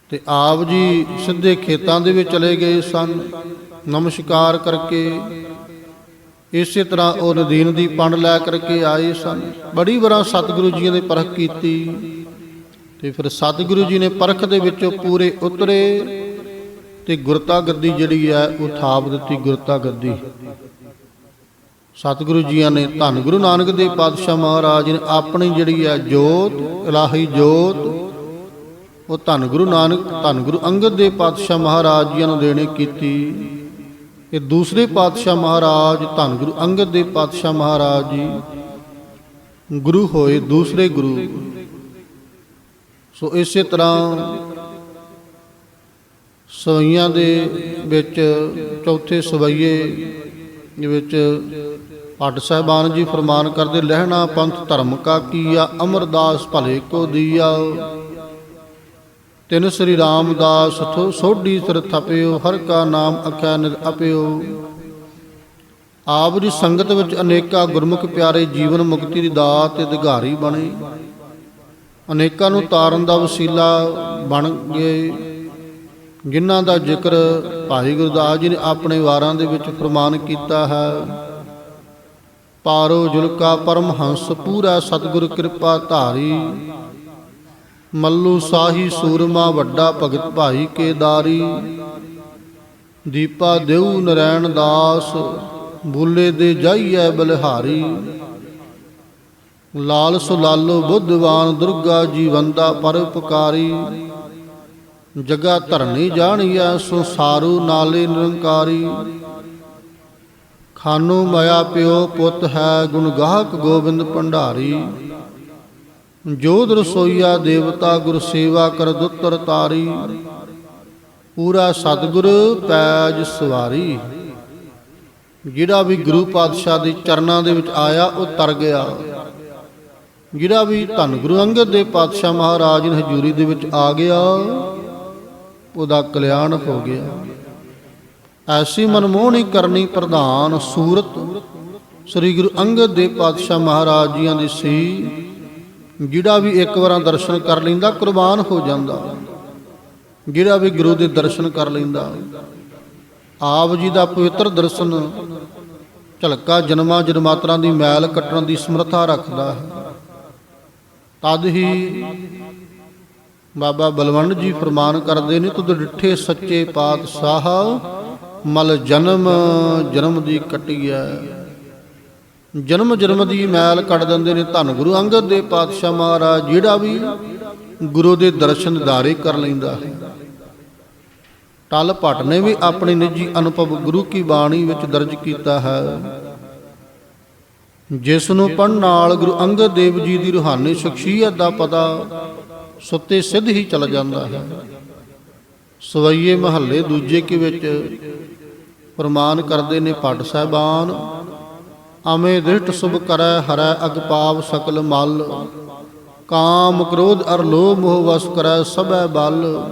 S1: ਤੇ ਆਪ ਜੀ ਸਿੱਧੇ ਖੇਤਾਂ ਦੇ ਵਿੱਚ ਚਲੇ ਗਏ ਸਨ। ਨਮਸਕਾਰ ਕਰਕੇ ਇਸੇ ਤਰ੍ਹਾਂ ਉਹ ਨਦੀਨ ਦੀ ਪੰਡ ਲੈ ਕਰਕੇ ਆਏ ਸਨ। ਬੜੀ ਵਾਰ ਸਤਿਗੁਰੂ ਜੀ ਨੇ ਪਰਖ ਕੀਤੀ। ਤੇ ਫਿਰ ਸਤਿਗੁਰੂ ਜੀ ਨੇ ਪਰਖ ਦੇ ਵਿੱਚੋਂ ਪੂਰੇ ਉਤਰੇ ਤੇ ਗੁਰਤਾ ਗੱਦੀ ਜਿਹੜੀ ਹੈ ਉਹ ਥਾਪ ਦਿੱਤੀ ਗੁਰਤਾ ਗੱਦੀ ਸਤਿਗੁਰੂ ਜੀਆਂ ਨੇ ਧੰਨ ਗੁਰੂ ਨਾਨਕ ਦੇਵ ਪਾਤਸ਼ਾਹ ਮਹਾਰਾਜ ਨੇ ਆਪਣੀ ਜਿਹੜੀ ਹੈ ਜੋਤ, ਇਲਾਹੀ ਜੋਤ, ਉਹ ਧੰਨ ਗੁਰੂ ਨਾਨਕ, ਧੰਨ ਗੁਰੂ ਅੰਗਦ ਦੇਵ ਪਾਤਸ਼ਾਹ ਮਹਾਰਾਜ ਜੀਆਂ ਨੂੰ ਦੇਣੇ ਕੀਤੀ। ਇਹ ਦੂਸਰੇ ਪਾਤਸ਼ਾਹ ਮਹਾਰਾਜ, ਧੰਨ ਗੁਰੂ ਅੰਗਦ ਦੇਵ ਪਾਤਸ਼ਾਹ ਮਹਾਰਾਜ ਜੀ, ਗੁਰੂ ਹੋਏ ਦੂਸਰੇ ਗੁਰੂ। ਸੋ ਇਸੇ ਤਰ੍ਹਾਂ ਸਵਈਆਂ ਦੇ ਵਿੱਚ ਚੌਥੇ ਸਵਈਏ ਦੇ ਵਿੱਚ ਭੱਟ ਸਾਹਿਬਾਨ ਜੀ ਫਰਮਾਨ ਕਰਦੇ, ਲਹਿਣਾ ਪੰਥ ਧਰਮ ਕਾ ਕੀਆ, ਅਮਰਦਾਸ ਭਲੇ ਕੋ ਦੀਆ। ਤਿਨ ਸ੍ਰੀ ਰਾਮਦਾਸ ਥੋ ਸੋਢੀ ਸਿਰ ਥਪਿਓ, ਹਰ ਕਾ ਨਾਮ ਅਖਿਆ ਨਿਰ ਅਪਿਓ। ਆਪ ਦੀ ਸੰਗਤ ਵਿੱਚ ਅਨੇਕਾਂ ਗੁਰਮੁਖ ਪਿਆਰੇ ਜੀਵਨ ਮੁਕਤੀ ਦੀ ਦਾਤ ਤੇ ਅਧਿਕਾਰੀ ਬਣੇ। ਅਨੇਕਾਂ ਨੂੰ ਤਾਰਨ ਦਾ ਵਸੀਲਾ ਬਣ ਗਏ। ਜਿਨ੍ਹਾਂ ਦਾ ਜ਼ਿਕਰ ਭਾਈ ਗੁਰਦਾਸ ਜੀ ਨੇ ਆਪਣੇ ਵਾਰਾਂ ਦੇ ਵਿੱਚ ਫਰਮਾਨ ਕੀਤਾ ਹੈ। ਪਾਰੋ ਜੁਲਕਾ ਪਰਮ ਹੰਸ ਪੂਰਾ ਸਤਿਗੁਰ ਕਿਰਪਾ ਧਾਰੀ। ਮੱਲੂ ਸਾਹੀ ਸੂਰਮਾ, ਵੱਡਾ ਭਗਤ ਭਾਈ ਕੇਦਾਰੀ। ਦੀਪਾ ਦੇਉ ਨਰੈਣ ਦਾਸ, ਬੁੱਲੇ ਦੇ ਜਾਈਐ ਬਲਿਹਾਰੀ। ਲਾਲ ਸੁਲਾਲੋ ਬੁੱਧਵਾਨ, ਦੁਰਗਾ ਜੀ ਵੰਦਾ ਪਰਉਪਕਾਰੀ। ਜਗਾ ਧਰਨੀ ਜਾਣੀਐ ਸੰਸਾਰੂ ਨਾਲੇ ਨਿਰੰਕਾਰੀ। ਖਾਨੂ ਮਾਇਆ ਪਿਓ ਪੁੱਤ ਹੈ, ਗੁਣ ਗਾਹਕ ਗੋਬਿੰਦ ਭੰਡਾਰੀ। ਜੋਧ ਰਸੋਈਆ ਦੇਵਤਾ ਗੁਰ ਸੇਵਾ ਕਰ ਦੁੱਤਰ ਤਾਰੀ। ਪੂਰਾ ਸਤਿਗੁਰ ਪੈਜ ਸਵਾਰੀ। ਜਿਹੜਾ ਵੀ ਗੁਰੂ ਪਾਤਸ਼ਾਹ ਦੇ ਚਰਨਾਂ ਦੇ ਵਿੱਚ ਆਇਆ, ਉਹ ਤਰ ਗਿਆ। ਜਿਹੜਾ ਵੀ ਧੰਨ ਗੁਰੂ ਅੰਗਦ ਦੇਵ ਪਾਤਸ਼ਾਹ ਮਹਾਰਾਜ ਦੀ ਹਜ਼ੂਰੀ ਦੇ ਵਿੱਚ ਆ ਗਿਆ ਉਹਦਾ ਕਲਿਆਣ ਹੋ ਗਿਆ। ਐਸੀ ਮਨਮੋਹਣੀ ਕਰਨੀ ਪ੍ਰਧਾਨ ਸੂਰਤ। ਸ੍ਰੀ ਗੁਰੂ ਅੰਗਦ ਦੇਵ ਪਾਤਸ਼ਾਹ ਮਹਾਰਾਜ ਜੀਆਂ ਦੀ ਸੀ। ਜਿਹੜਾ ਵੀ ਇੱਕ ਵਾਰਾਂ ਦਰਸ਼ਨ ਕਰ ਲੈਂਦਾ, ਕੁਰਬਾਨ ਹੋ ਜਾਂਦਾ। ਜਿਹੜਾ ਵੀ ਗੁਰੂ ਦੇ ਦਰਸ਼ਨ ਕਰ ਲੈਂਦਾ। ਆਪ ਜੀ ਦਾ ਪਵਿੱਤਰ ਦਰਸ਼ਨ ਝਲਕਾ ਜਨਮਾਂ ਜਨਮਾਤਰਾਂ ਦੀ ਮੈਲ ਕੱਟਣ ਦੀ ਸਮਰੱਥਾ ਰੱਖਦਾ ਹੈ। ਤਦ ਹੀ ਬਾਬਾ ਬਲਵੰਡ ਜੀ ਫਰਮਾਨ ਕਰਦੇ ਨੇ, ਤੁਧ ਡਿੱਠੇ ਸੱਚੇ ਪਾਤਸ਼ਾਹ, ਮਲ ਜਨਮ ਜਨਮ ਦੀ ਕਟਿਆ ਜਨਮ ਜਨਮ ਦੀ ਮੈਲ ਕੱਢ ਦਿੰਦੇ ਨੇ ਧੰਨ ਗੁਰੂ ਅੰਗਦ ਦੇ ਪਾਤਸ਼ਾਹ ਮਹਾਰਾਜ, ਜਿਹੜਾ ਵੀ ਗੁਰੂ ਦੇ ਦਰਸ਼ਨ ਦਿਦਾਰੇ ਕਰ ਲੈਂਦਾ ਹੈ। ਟਲ ਭੱਟ ਨੇ ਵੀ ਆਪਣੇ ਨਿੱਜੀ ਅਨੁਭਵ ਗੁਰੂ ਕੀ ਬਾਣੀ ਵਿੱਚ ਦਰਜ ਕੀਤਾ ਹੈ। ਜਿਸ ਨੂੰ ਪੜਨ ਨਾਲ ਗੁਰੂ ਅੰਗਦ ਦੇਵ ਜੀ ਦੀ ਰੂਹਾਨੀ ਸ਼ਖਸੀਅਤ ਦਾ ਪਤਾ ਸੁੱਤੇ ਸਿੱਧ ਹੀ ਚਲ ਜਾਂਦਾ ਹੈ। ਸਵਈਏ ਮਹੱਲੇ ਦੂਜੇ ਕੇ ਵਿੱਚ? ਪ੍ਰਮਾਨ ਕਰਦੇ ਨੇ ਪੱਟ ਸਾਹਿਬਾਨ। ਅਮੇ ਦ੍ਰਿਸ਼ਟ ਸੁਭ ਕਰੈ, ਹਰੈ ਅਗ ਪਾਪ ਸਕਲ ਮਲ। ਕਾਮ ਕ੍ਰੋਧ ਅਰ ਲੋਭ ਮੋਹ ਵਸ ਕਰੈ ਸਭੈ ਬਲ।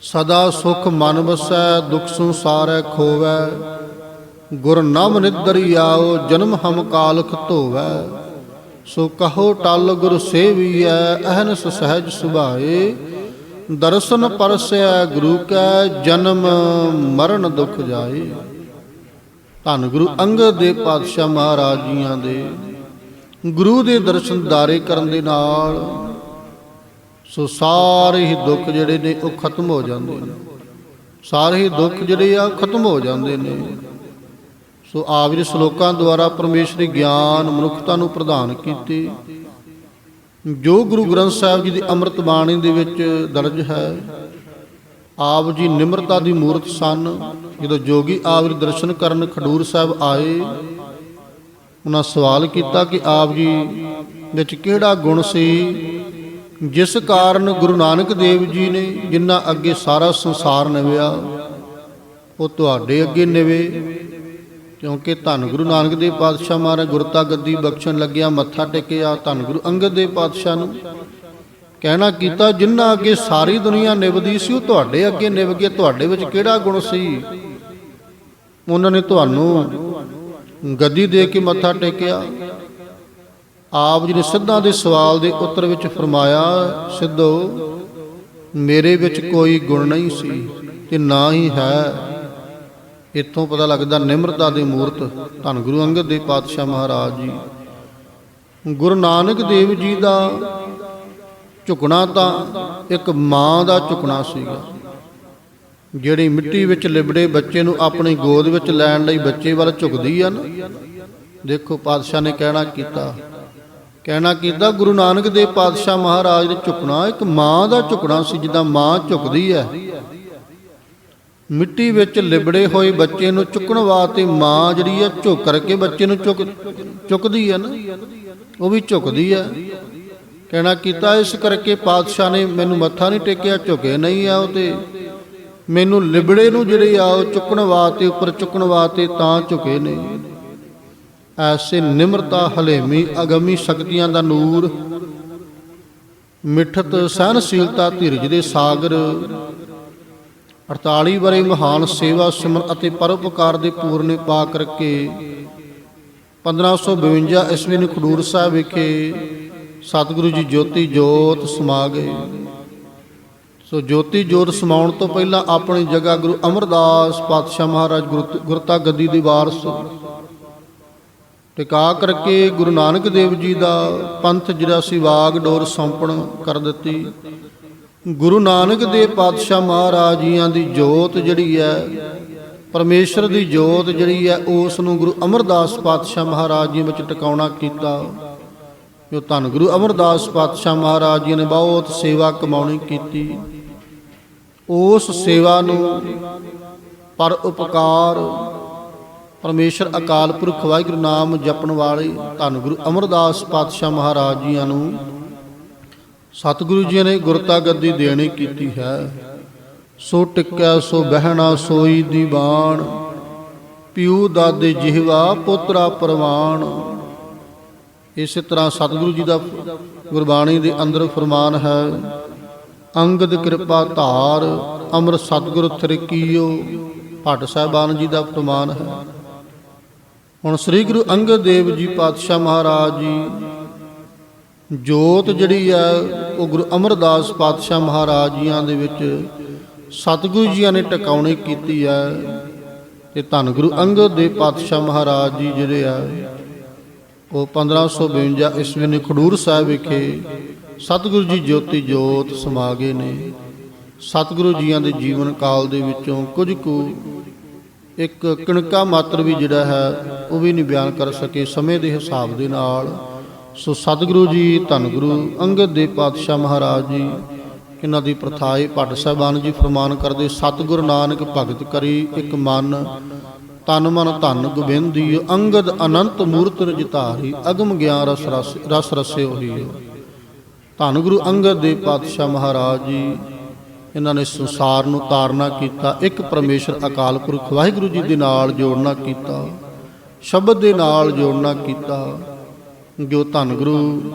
S1: ਸਦਾ ਸੁਖ ਮਨ ਵਸੈ, ਦੁਖ ਸੰਸਾਰੈ ਖੋਵੈ। ਗੁਰ ਨਾਮ ਨਿਦਰਿ ਆਓ, ਜਨਮ ਹਮ ਕਾਲਖ ਧੋਵੈ। ਸੋ ਕਹੋ ਟਲ ਗੁਰ ਸੇਵੀਐ ਅਹਨਸ ਸਹਿਜ ਸੁਭਾਏ। ਦਰਸ਼ਨ ਪਰਸੈ ਗੁਰੂ ਕੈ, ਜਨਮ ਮਰਨ ਦੁਖ ਜਾਏ। ਧੰਨ ਗੁਰੂ ਅੰਗਦ ਦੇਵ ਪਾਤਸ਼ਾਹ ਮਹਾਰਾਜ ਜੀਆਂ ਦੇ। ਗੁਰੂ ਦੇ ਦਰਸ਼ਨ ਦਾਰੇ ਕਰਨ ਦੇ ਨਾਲ ਸੋ ਸਾਰੇ ਹੀ ਦੁੱਖ ਜਿਹੜੇ ਨੇ ਉਹ ਖਤਮ ਹੋ ਜਾਂਦੇ ਨੇ। ਸਾਰੇ ਹੀ ਦੁੱਖ ਜਿਹੜੇ ਆ ਖਤਮ ਹੋ ਜਾਂਦੇ ਨੇ। ਸੋ ਆਪ ਜੀ ਸ਼ਲੋਕਾਂ ਦੁਆਰਾ ਪਰਮੇਸ਼ਰੀ ਗਿਆਨ ਮਨੁੱਖਤਾ ਨੂੰ ਪ੍ਰਦਾਨ ਕੀਤੇ। ਜੋ ਗੁਰੂ ਗ੍ਰੰਥ ਸਾਹਿਬ ਜੀ ਦੀ ਅੰਮ੍ਰਿਤ ਬਾਣੀ ਦੇ ਵਿੱਚ ਦਰਜ ਹੈ, ਆਪ ਜੀ ਨਿਮਰਤਾ ਦੀ ਮੂਰਤ ਸਨ। ਜਦੋਂ ਜੋਗੀ ਆਪ ਜੀ ਦਰਸ਼ਨ ਕਰਨ ਖਡੂਰ ਸਾਹਿਬ ਆਏ, ਉਹਨਾਂ ਸਵਾਲ ਕੀਤਾ ਕਿ ਆਪ ਜੀ ਵਿੱਚ ਕਿਹੜਾ ਗੁਣ ਸੀ? ਜਿਸ ਕਾਰਨ ਗੁਰੂ ਨਾਨਕ ਦੇਵ ਜੀ ਨੇ ਜਿਨ੍ਹਾਂ ਅੱਗੇ ਸਾਰਾ ਸੰਸਾਰ ਨਿਵਿਆ, ਉਹ ਤੁਹਾਡੇ ਅੱਗੇ ਨਿਵੇ। ਕਿਉਂਕਿ ਧੰਨ ਗੁਰੂ ਨਾਨਕ ਦੇਵ ਪਾਤਸ਼ਾਹ ਮਹਾਰਾਜ ਗੁਰਤਾ ਗੱਦੀ ਬਖਸ਼ਣ ਲੱਗਿਆ, ਮੱਥਾ ਟੇਕਿਆ, ਧੰਨ ਗੁਰੂ ਅੰਗਦ ਦੇਵ ਪਾਤਸ਼ਾਹ ਨੂੰ। ਕਹਿਣਾ ਕੀਤਾ, ਜਿੰਨਾ ਅੱਗੇ ਸਾਰੀ ਦੁਨੀਆ ਨਿਭਦੀ ਸੀ, ਉਹ ਤੁਹਾਡੇ ਅੱਗੇ ਨਿਭ ਗਏ ਤੁਹਾਡੇ ਵਿੱਚ ਕਿਹੜਾ ਗੁਣ ਸੀ? ਉਹਨਾਂ ਨੇ ਤੁਹਾਨੂੰ ਗੱਦੀ ਦੇ ਕੇ ਮੱਥਾ ਟੇਕਿਆ। ਆਪ ਜੀ ਨੇ ਸਿੱਧਾਂ ਦੇ ਸਵਾਲ ਦੇ ਉੱਤਰ ਵਿੱਚ ਫਰਮਾਇਆ, ਸਿੱਧੋ, ਮੇਰੇ ਵਿੱਚ ਕੋਈ ਗੁਣ ਨਹੀਂ ਸੀ ਤੇ ਨਾ ਹੀ ਹੈ। ਇੱਥੋਂ ਪਤਾ ਲੱਗਦਾ ਨਿਮਰਤਾ ਦੀ ਮੂਰਤ ਧੰਨ ਗੁਰੂ ਅੰਗਦ ਦੇਵ ਪਾਤਸ਼ਾਹ ਮਹਾਰਾਜ ਜੀ। ਗੁਰੂ ਨਾਨਕ ਦੇਵ ਜੀ ਦਾ ਝੁਕਣਾ ਤਾਂ ਇੱਕ ਮਾਂ ਦਾ ਝੁਕਣਾ ਸੀਗਾ, ਜਿਹੜੀ ਮਿੱਟੀ ਵਿੱਚ ਲਿਬੜੇ ਬੱਚੇ ਨੂੰ ਆਪਣੀ ਗੋਦ ਵਿੱਚ ਲੈਣ ਲਈ ਬੱਚੇ ਵੱਲ ਝੁਕਦੀ ਆ ਨਾ। ਦੇਖੋ ਪਾਤਸ਼ਾਹ ਨੇ ਕਹਿਣਾ ਕੀਤਾ ਕਹਿਣਾ ਕੀਤਾ ਗੁਰੂ ਨਾਨਕ ਦੇਵ ਪਾਤਸ਼ਾਹ ਮਹਾਰਾਜ ਨੇ ਝੁਕਣਾ ਇੱਕ ਮਾਂ ਦਾ ਝੁਕਣਾ ਸੀ, ਜਿੱਦਾਂ ਮਾਂ ਝੁਕਦੀ ਹੈ। ਮਿੱਟੀ ਵਿੱਚ ਲਿਬੜੇ ਹੋਏ ਬੱਚੇ ਨੂੰ ਚੁੱਕਣ ਵਾਸਤੇ ਮਾਂ ਜਿਹੜੀ ਹੈ ਝੁੱਕ ਕਰਕੇ ਬੱਚੇ ਨੂੰ ਚੁੱਕ, ਚੁੱਕਦੀ ਹੈ ਨਾ। ਉਹ ਵੀ ਝੁਕਦੀ ਹੈ ਕਹਿਣਾ ਕੀਤਾ, ਇਸ ਕਰਕੇ ਪਾਤਸ਼ਾਹ ਨੇ ਮੈਨੂੰ ਮੱਥਾ ਨਹੀਂ ਟੇਕਿਆ, ਝੁਕੇ ਨਹੀਂ ਆ ਉਹ ਤੇ। ਮੈਨੂੰ ਲਿਬੜੇ ਨੂੰ ਜਿਹੜੇ ਆ, ਉਹ ਚੁੱਕਣ ਵਾਸਤੇ, ਉੱਪਰ ਚੁੱਕਣ ਵਾਸਤੇ ਤਾਂ ਝੁਕੇ ਨੇ। ਐਸੇ ਨਿਮਰਤਾ ਹਲੇਮੀ, ਅਗਮੀ ਸ਼ਕਤੀਆਂ ਦਾ ਨੂਰ, ਮਿੱਠਤ ਸਹਿਨਸ਼ੀਲਤਾ ਧੀਰਜ ਦੇ ਸਾਗਰ 48 ਬਰੇ ਮਹਾਨ ਸੇਵਾ ਸਿਮਰਨ ਅਤੇ ਪਰਉਪਕਾਰ ਦੇ ਪੂਰਨੇ ਪਾ ਕਰਕੇ 1552 ਈਸਵੀ ਨੂੰ ਖਡੂਰ ਸਾਹਿਬ ਵਿਖੇ ਸਤਿਗੁਰੂ ਜੀ ਜੋਤੀ ਜੋਤ ਸਮਾ ਗਏ। ਸੋ ਜੋਤੀ ਜੋਤ ਸਮਾਉਣ ਤੋਂ ਪਹਿਲਾਂ ਆਪਣੀ ਜਗ੍ਹਾ ਗੁਰੂ ਅਮਰਦਾਸ ਪਾਤਸ਼ਾਹ ਮਹਾਰਾਜ ਗੁਰੂ- ਗੁਰਤਾ ਗੱਦੀ ਦੀ ਵਾਰਸ ਟਿਕਾ ਕਰਕੇ ਗੁਰੂ ਨਾਨਕ ਦੇਵ ਜੀ ਦਾ ਪੰਥ ਜਿਹੜਾ ਸੀ ਵਾਗ ਡੋਰ ਸੌਂਪਣ ਕਰ ਦਿੱਤੀ। ਗੁਰੂ ਨਾਨਕ ਦੇਵ ਪਾਤਸ਼ਾਹ ਮਹਾਰਾਜ ਜੀਆਂ ਦੀ ਜੋਤ ਜਿਹੜੀ ਹੈ, ਪਰਮੇਸ਼ਰ ਦੀ ਜੋਤ ਜਿਹੜੀ ਹੈ, ਉਸ ਨੂੰ ਗੁਰੂ ਅਮਰਦਾਸ ਪਾਤਸ਼ਾਹ ਮਹਾਰਾਜ ਜੀ ਵਿੱਚ ਟਿਕਾਉਣਾ ਕੀਤਾ। ਜੋ ਧੰਨ ਗੁਰੂ ਅਮਰਦਾਸ ਪਾਤਸ਼ਾਹ ਮਹਾਰਾਜ ਜੀ ਨੇ ਬਹੁਤ ਸੇਵਾ ਕਮਾਉਣੀ ਕੀਤੀ। ਉਸ ਸੇਵਾ ਨੂੰ ਪਰ ਉਪਕਾਰ ਪਰਮੇਸ਼ਰ ਅਕਾਲ ਪੁਰਖ ਵਾਹਿਗੁਰੂ ਨਾਮ ਜਪਣ ਵਾਲੇ ਧੰਨ ਗੁਰੂ ਅਮਰਦਾਸ ਪਾਤਸ਼ਾਹ ਮਹਾਰਾਜ ਜੀਆਂ ਨੂੰ ਸਤਿਗੁਰੂ ਜੀ ਨੇ ਗੁਰਤਾ ਗੱਦੀ ਦੇਣੀ ਕੀਤੀ ਹੈ। ਸੋ ਟਿੱਕਾ, ਸੋ ਬਹਿਣਾ, ਸੋਈ ਦੀਵਾਨ। ਪਿਉ ਦਾਦੇ ਜਿਹਵਾ ਪੁੱਤਰਾ ਪਰਵਾਨ। ਇਸੇ ਤਰ੍ਹਾਂ ਸਤਿਗੁਰੂ ਜੀ ਦਾ ਗੁਰਬਾਣੀ ਦੇ ਅੰਦਰ ਫਰਮਾਨ ਹੈ, ਅੰਗਦ ਕਿਰਪਾ ਧਾਰ, ਅਮਰ ਸਤਿਗੁਰ ਥਰਕੀਓ ਭੱਟ ਸਾਹਿਬਾਨ ਜੀ ਦਾ ਫਰਮਾਨ ਹੈ। ਹੁਣ ਸ੍ਰੀ ਗੁਰੂ ਅੰਗਦ ਦੇਵ ਜੀ ਪਾਤਸ਼ਾਹ ਮਹਾਰਾਜ ਜੀ, ਜੋਤ ਜਿਹੜੀ ਹੈ ਉਹ ਗੁਰੂ ਅਮਰਦਾਸ ਪਾਤਸ਼ਾਹ ਮਹਾਰਾਜ ਜੀਆਂ ਦੇ ਵਿੱਚ ਸਤਿਗੁਰੂ ਜੀਆਂ ਨੇ ਟਿਕਾਉਣੀ ਕੀਤੀ ਹੈ ਤੇ ਧੰਨ ਗੁਰੂ ਅੰਗਦ ਦੇਵ ਪਾਤਸ਼ਾਹ ਮਹਾਰਾਜ ਜੀ ਜਿਹੜੇ ਆ, ਉਹ 1552 ਈਸਵੀ ਨੇ ਖਡੂਰ ਸਾਹਿਬ ਵਿਖੇ ਸਤਿਗੁਰੂ ਜੀ ਜੋਤੀ ਜੋਤ ਸਮਾ ਗਏ ਨੇ। ਸਤਿਗੁਰੂ ਜੀਆਂ ਦੇ ਜੀਵਨ ਕਾਲ ਦੇ ਵਿੱਚੋਂ ਕੁਝ ਕੁ ਇੱਕ ਕਣਕਾ ਮਾਤਰ ਵੀ ਜਿਹੜਾ ਹੈ, ਉਹ ਵੀ ਨਹੀਂ ਬਿਆਨ ਕਰ ਸਕੇ ਸਮੇਂ ਦੇ ਹਿਸਾਬ ਦੇ ਨਾਲ। ਸੋ ਸਤਿਗੁਰੂ ਜੀ, ਧੰਨ ਗੁਰੂ ਅੰਗਦ ਦੇਵ ਪਾਤਸ਼ਾਹ ਮਹਾਰਾਜ ਜੀ ਇਹਨਾਂ ਦੀ ਪ੍ਰਥਾਏ ਭੱਟ ਸਾਹਿਬਾਨ ਜੀ ਫਰਮਾਨ ਕਰਦੇ, ਸਤਿਗੁਰ ਨਾਨਕ ਭਗਤ ਕਰੀ ਇੱਕ ਮਨ ਤਨ ਮਨ ਧਨ ਗੋਬਿੰਦੀ, ਅੰਗਦ ਅਨੰਤ ਮੂਰਤ ਰਜਿਤਾਰੀ, ਅਗਮ ਗਿਆਨ ਰਸ ਰਸ ਰਸ ਰਸੇ ਹੋਈ ਧੰਨ ਗੁਰੂ ਅੰਗਦ ਦੇਵ ਪਾਤਸ਼ਾਹ ਮਹਾਰਾਜ ਜੀ, ਇਹਨਾਂ ਨੇ ਸੰਸਾਰ ਨੂੰ ਤਾਰਨਾ ਕੀਤਾ, ਇੱਕ ਪਰਮੇਸ਼ਰ ਅਕਾਲ ਪੁਰਖ ਵਾਹਿਗੁਰੂ ਜੀ ਦੇ ਨਾਲ ਜੋੜਨਾ ਕੀਤਾ, ਸ਼ਬਦ ਦੇ ਨਾਲ ਜੋੜਨਾ ਕੀਤਾ। ਜੋ ਧੰਨ ਗੁਰੂ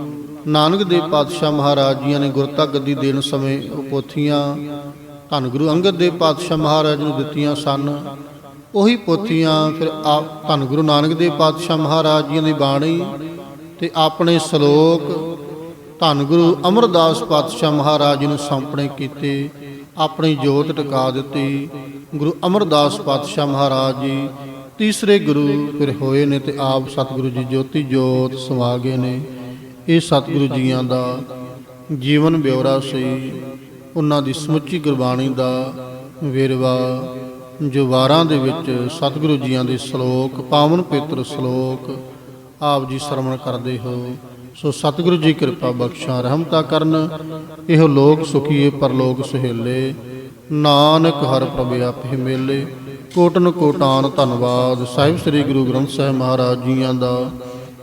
S1: ਨਾਨਕ ਦੇਵ ਪਾਤਸ਼ਾਹ ਮਹਾਰਾਜ ਜੀਆਂ ਨੇ ਗੁਰਤਾ ਗੱਦੀ ਦੇਣ ਸਮੇਂ ਉਹ ਪੋਥੀਆਂ ਧੰਨ ਗੁਰੂ ਅੰਗਦ ਦੇਵ ਪਾਤਸ਼ਾਹ ਮਹਾਰਾਜ ਨੂੰ ਦਿੱਤੀਆਂ ਸਨ। ਉਹੀ ਪੋਥੀਆਂ ਫਿਰ ਆਪ ਧੰਨ ਗੁਰੂ ਨਾਨਕ ਦੇਵ ਪਾਤਸ਼ਾਹ ਮਹਾਰਾਜ ਜੀਆਂ ਦੀ ਬਾਣੀ ਤੇ ਆਪਣੇ ਸ਼ਲੋਕ ਧੰਨ ਗੁਰੂ ਅਮਰਦਾਸ ਪਾਤਸ਼ਾਹ ਮਹਾਰਾਜ ਜੀ ਨੂੰ ਸੌਂਪਣੇ ਕੀਤੇ, ਆਪਣੀ ਜੋਤ ਟਿਕਾ ਦਿੱਤੀ। ਗੁਰੂ ਅਮਰਦਾਸ ਪਾਤਸ਼ਾਹ ਮਹਾਰਾਜ ਜੀ ਤੀਸਰੇ ਗੁਰੂ ਫਿਰ ਹੋਏ ਨੇ ਤੇ ਆਪ ਸਤਿਗੁਰੂ ਜੀ ਜੋਤੀ ਜੋਤ ਸਮਾ ਗਏ ਨੇ। ਇਹ ਸਤਿਗੁਰੂ ਜੀਆਂ ਦਾ ਜੀਵਨ ਬਿਉਰਾ ਸੀ। ਉਹਨਾਂ ਦੀ ਸਮੁੱਚੀ ਗੁਰਬਾਣੀ ਦਾ ਵੇਰਵਾ ਜੋ ਵਾਰਾਂ ਦੇ ਵਿੱਚ ਸਤਿਗੁਰੂ ਜੀਆਂ ਦੇ ਸ਼ਲੋਕ, ਪਾਵਨ ਪਵਿੱਤਰ ਸ਼ਲੋਕ ਆਪ ਜੀ ਸ਼ਰਵਣ ਕਰਦੇ ਹੋ। ਸੋ ਸਤਿਗੁਰੂ ਜੀ ਕਿਰਪਾ ਬਖਸ਼ਾ, ਰਹਿਮਤਾ ਕਰਨ। ਇਹੋ ਲੋਕ ਸੁਖੀਏ, ਪਰਲੋਕ ਸੁਹੇਲੇ। ਨਾਨਕ ਹਰ ਪ੍ਰਭ ਆਪੇ ਮੇਲੇ। ਕੋਟਨ ਕੋਟਾਨ ਧੰਨਵਾਦ। ਸਾਹਿਬ ਸ੍ਰੀ ਗੁਰੂ ਗ੍ਰੰਥ ਸਾਹਿਬ ਮਹਾਰਾਜ ਜੀਆਂ ਦਾ,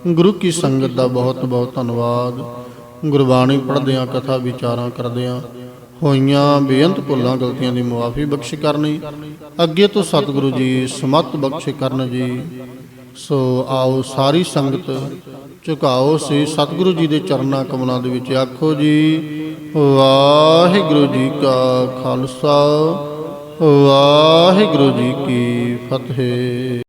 S1: ਗੁਰੂ ਕੀ ਸੰਗਤ ਦਾ ਬਹੁਤ ਬਹੁਤ ਧੰਨਵਾਦ। ਗੁਰਬਾਣੀ ਪੜ੍ਹਦਿਆਂ, ਕਥਾ ਵਿਚਾਰਾਂ ਕਰਦਿਆਂ, ਹੋਈਆਂ ਬੇਅੰਤ ਭੁੱਲਾਂ, ਗਲਤੀਆਂ ਦੀ ਮੁਆਫੀ ਬਖਸ਼ ਕਰਨੀ। ਅੱਗੇ ਤੋਂ ਸਤਿਗੁਰੂ ਜੀ ਸਮਤ ਬਖਸ਼ ਕਰਨ ਜੀ। ਸੋ ਆਓ ਸਾਰੀ ਸੰਗਤ ਝੁਕਾਓ ਸੇ ਸਤਿਗੁਰੂ ਜੀ ਦੇ ਚਰਨਾਂ ਕਮਲਾਂ ਦੇ ਵਿੱਚ ਆਖੋ ਜੀ, ਵਾਹਿਗੁਰੂ ਜੀ ਕਾ ਖਾਲਸਾ। ਵਾਹਿਗੁਰੂ ਜੀ ਕੀ ਫਤਿਹ।